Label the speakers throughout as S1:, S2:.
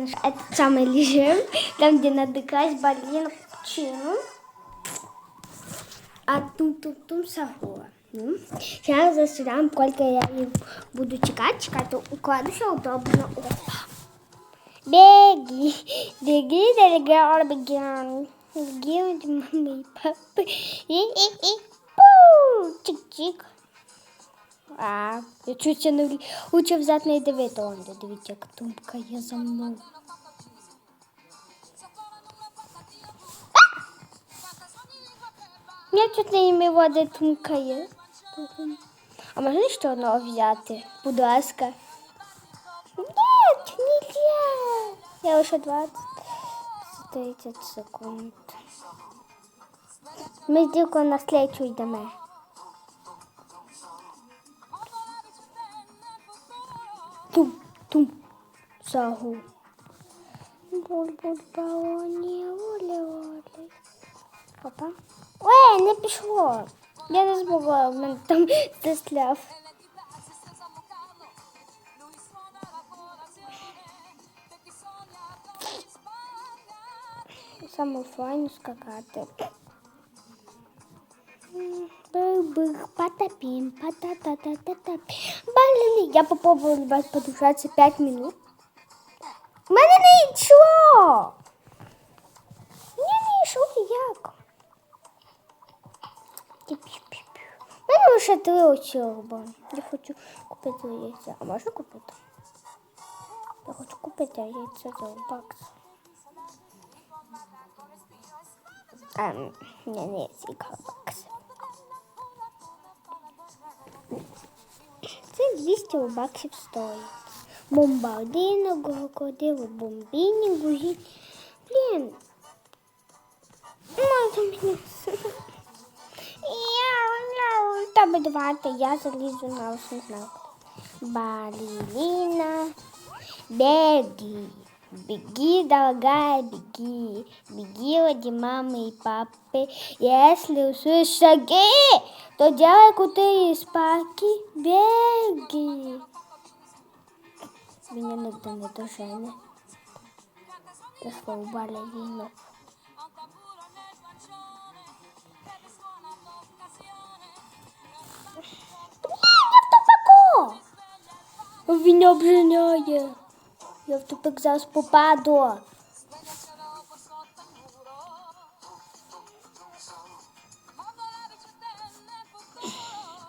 S1: Этот самый режим, там, где надыхать балерина капучино. А тум-тум-тум сахуа. Ну, Сейчас засідам, сколько я їх буду чекати, чекати, укладуся удобно. Опа. Беги, беги, дорогая, беги. Беги от мамы и папы. И, и, и, пу, чик-чик. А, я чуть не влі- лучше взад не дивити, он де дивіться, як тумка є за мною. Я чуть не ім'я води тумка є. А можна ще одного взяти? Будь ласка. Нет, нельзя. Я лише 20 30 секунд. Ми з дівкою на слідчу йдемо. Тум, тум, загу. Буль-буль, балоні, олі-олі. Опа. Ой, не пішло. Я не змогла, в мене там засляв. Саме файно скакати. Бих, потопим, пата-та-та-та-та. Блин, я попробовала вас подушаться 5 минут. У мене не йшло. Мені не йшло як. У мене лише три очілба. Я хочу купити яйця. А можна купити? Я хочу купити яйця за бакс. Ем, ні, не цікаво бакс. 200 баксів стоїть. Бомбардино, крокодило, бомбіні, гужі. Блін. Мені... Треба давати, я залізу на знаю. Балерина, беги, беги, дорогая, беги, беги ради мамы и папы. Если услышишь шаги, то делай крутые спаки, беги. Меня иногда не до Жени. Я слово балерину. Тупаку! Він не обженяє. Я в тупик зараз попаду.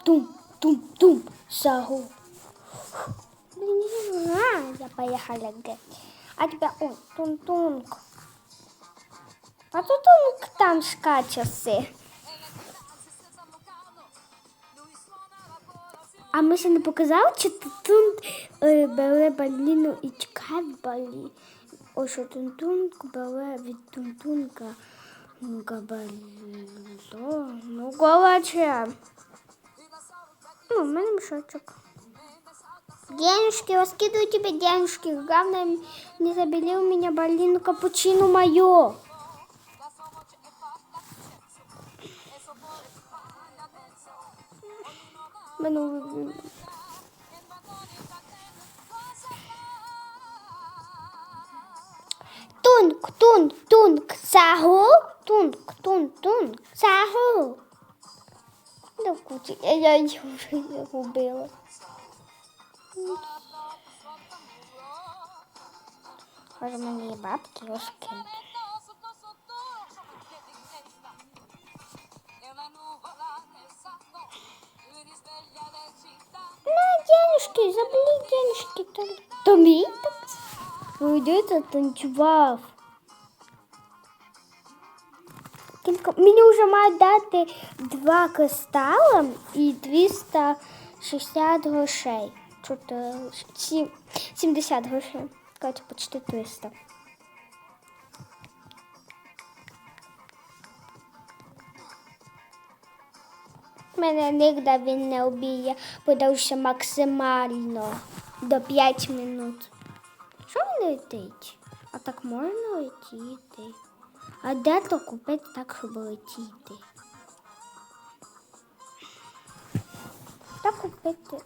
S1: Тум, тум, тум. Блин. Я поехала геть. А тебя, ой, тун-тунг. А тун-тунг там скачется. А ми ще не показали, чи Тунтун е, бере баліну і чекає в балі. Ось що Тунтунг бере від Тунтунга баліно. Ну, короче. Ну, у мене мішочок. Денежки, раскидываю тебе денежки. Главное, не забери у меня балину капучино мое. Мене Тунк, тунк, тунк, сагу. Тунк, тунк, тунк, сагу. Да кучі, я, вже загубила. Може мені бабки розкинуть. Денежки, забери денежки. Ну, йди ти танцював. Кілька... Мені вже мають дати два кристали і 260 грошей. Сім- 70 грошей. Короче, почти 300. Мене нігде він не обіє, подовше максимально до 5 минут. Що він летить? А так можна летіти? А де то купити так, щоб летіти? Та купити.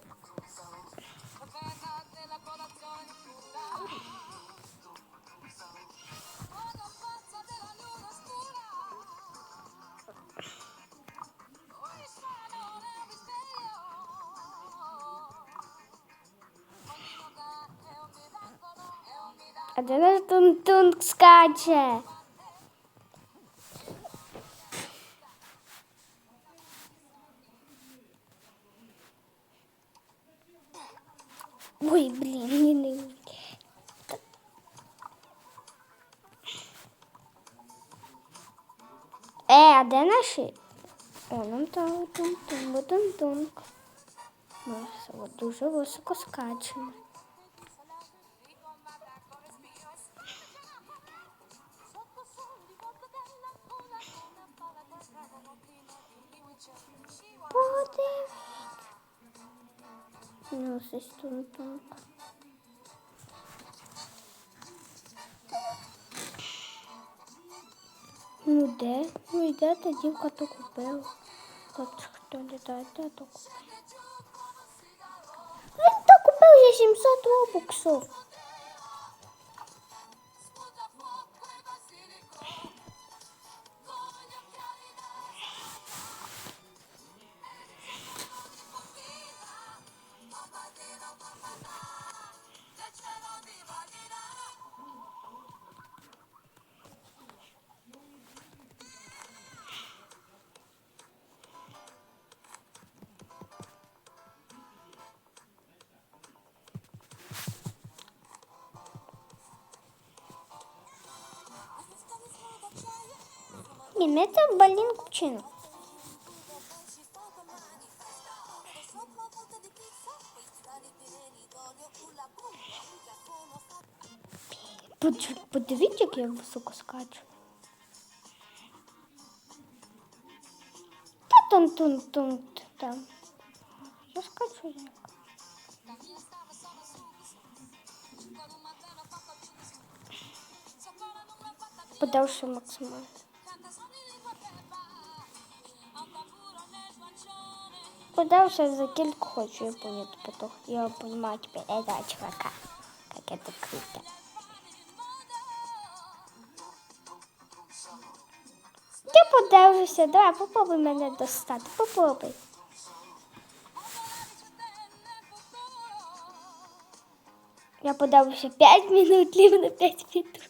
S1: А де наш тун-тун скаче? Е, а де наші? О, нам там тун-тун, тун-тунг. Ми все дуже високо скачемо. Подивись. Ну, ось тун-тунг. Ну де? Ну і де та дівка то купила? Хлопчик, хто не дає, то купив? Він то купив за 700 робоксів. Ні, не це в балін купчину. Подж- Подивіться, як я високо скачу. Та тун тун тун там. Я скачу як. Подавши максимально. Подавши за кілька хочу я понять, потом я понимаю теперь этого чувака. Как это круто. Я подивлюся, давай попробуй мене достати. Попробуй. Я подивлюся 5 минут, рівно 5 минут.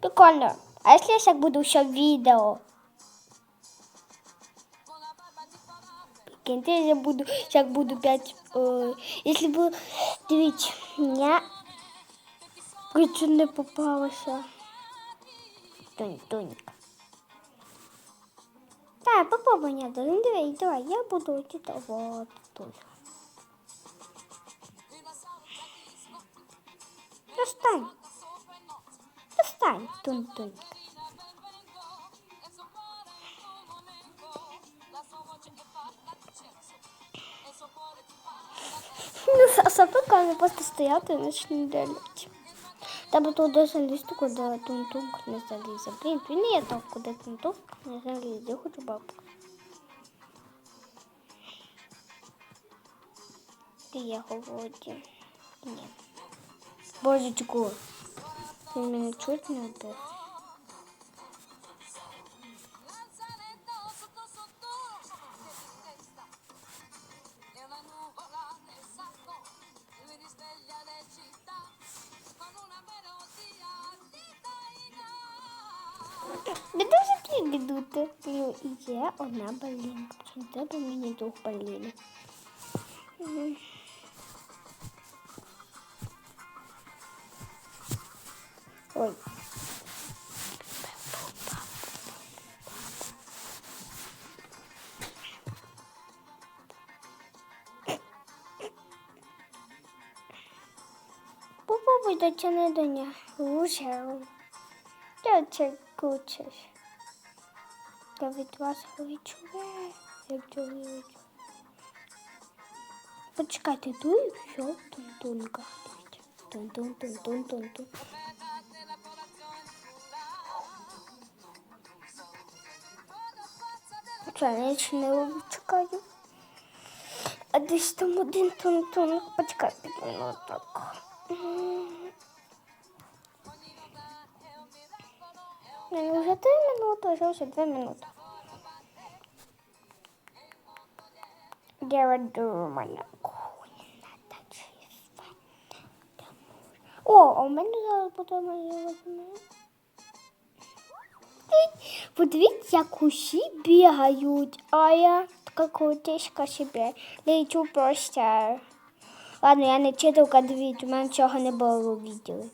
S1: Прикольно. А якщо я так буду ще відео? Прикиньте, я буду, як буду 5, э, если бы, дивіться, я Причу не попалася. Тонь, тонька. Так, попробуй, не давай, давай, давай, я буду где-то вот тут. Достань. Достань, тун. Прикольно просто стояти і почне дивитися. Треба десь листу, куди тунтунк не залізе. Блін, він не там, куди тунтунк не залізе. Я хочу бабку. Ти я говорю. Ні. Божечку. Він мене чуть не вбив. Одна балінка. Чому треба мені двох балінок? Ой. Попробуй дотяни до нього. Лучше. Ти це. Я від вас відчуваю, як чоловік. Почекайте, дуй, що тун-тунка. Тун-тун-тун-тун-тун-тун. Це я не чекаю. А десь там один тун-тун. Почекайте минуток. Не, вже три минути, вже вже дві минути. Я думаю. О, а у мене зараз буде моє. Подивіться, як усі бігають, а я така крутишка собі. Лечу просто. Ладно, я не читалка, дивіться, у мене цього не було відео.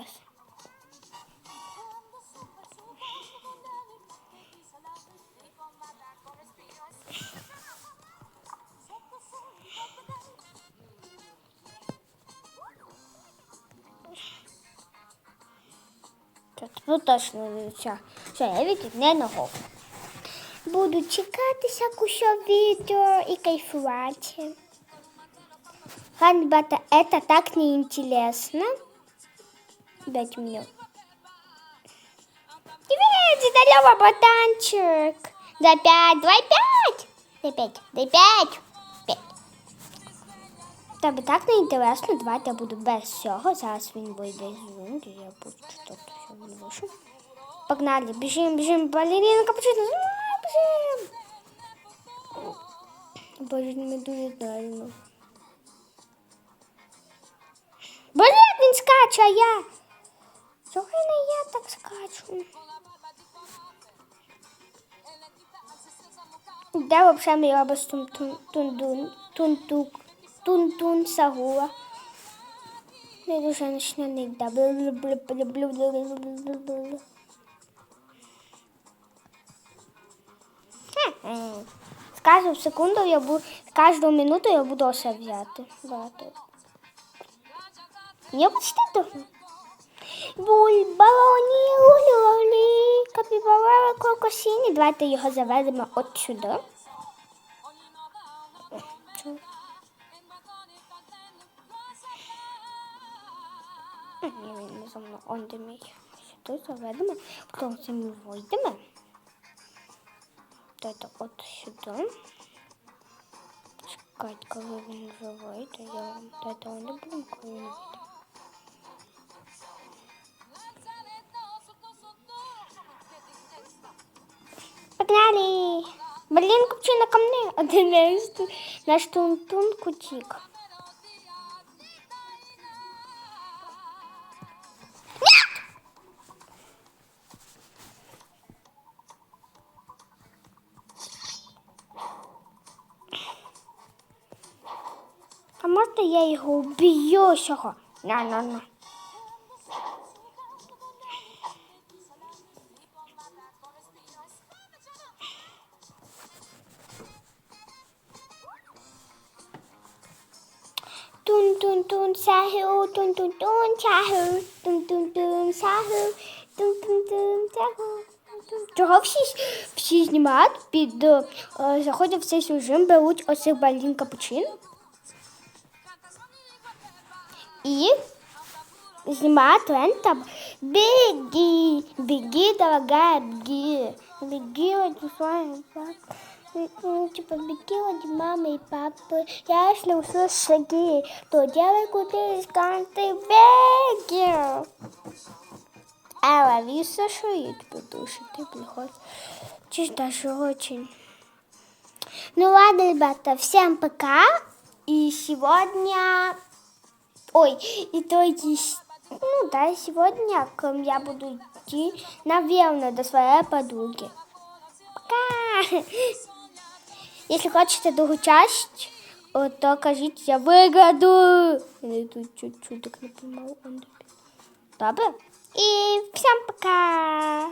S1: Ще ну, точно не все. Все, я від не ногов. Буду чекати всяку відео і кайфувати. Ребята, это так неинтересно. Дайте мне. Привет, здорово, ботанчик. Дай пять, давай пять. Дай пять, дай пять. Тобі так не інтересно, давайте я буду без всього. Зараз він вийде з вунки, я буду читати, що він вийшов. Погнали, біжим, біжим, балерина капучино, біжим. Боже, не дуже дально. Блін, він скаче, а я. Чого не я так скачу? Де взагалі мій робить тун тун тун тун тун тук тун тун сагула? Не дуже почне да. З кожну секунду я буду, з кожну минуту я буду все взяти. Брати. Я почти дохну. Бульбалоні, лулі, капібарара, крокосіні. Давайте його заведемо от сюди. Ні, він не за мною. Он де мій. Сюди заведемо. Потім це ми вийдемо. Дайте от сюди. Чекайте, коли він вже вийде. Я вам дайте не будемо, коли він вийде. Погнали! Блин, купчина ко мне. А наш, тун-тун кутик. А можна я його уб'ю сього? На-на-на. Tun tun sahu, tun tun tun sahu, tun tun tun sahu, tun tun tun sahu. Чого всі, всі знімають під е, заходять в цей сюжет, беруть оцих балін капучин і знімають лентом «Беги, беги, дорогая, беги, беги, своего папы». Типа, беги ради мамы и папы. Я услышу шаги, то делай куда канты беги. А лови сошит, потому что ты приходишь. Чуть даже очень. Ну ладно, ребята, всем пока. И сегодня... Ой, и то есть... Ну да, сегодня я буду идти, наверное, до своей подруги. Пока! Если хочете другу часть, то кажіть, я вигаду. Я тут чуть-чуть так не поймав. Добре? І всім пока!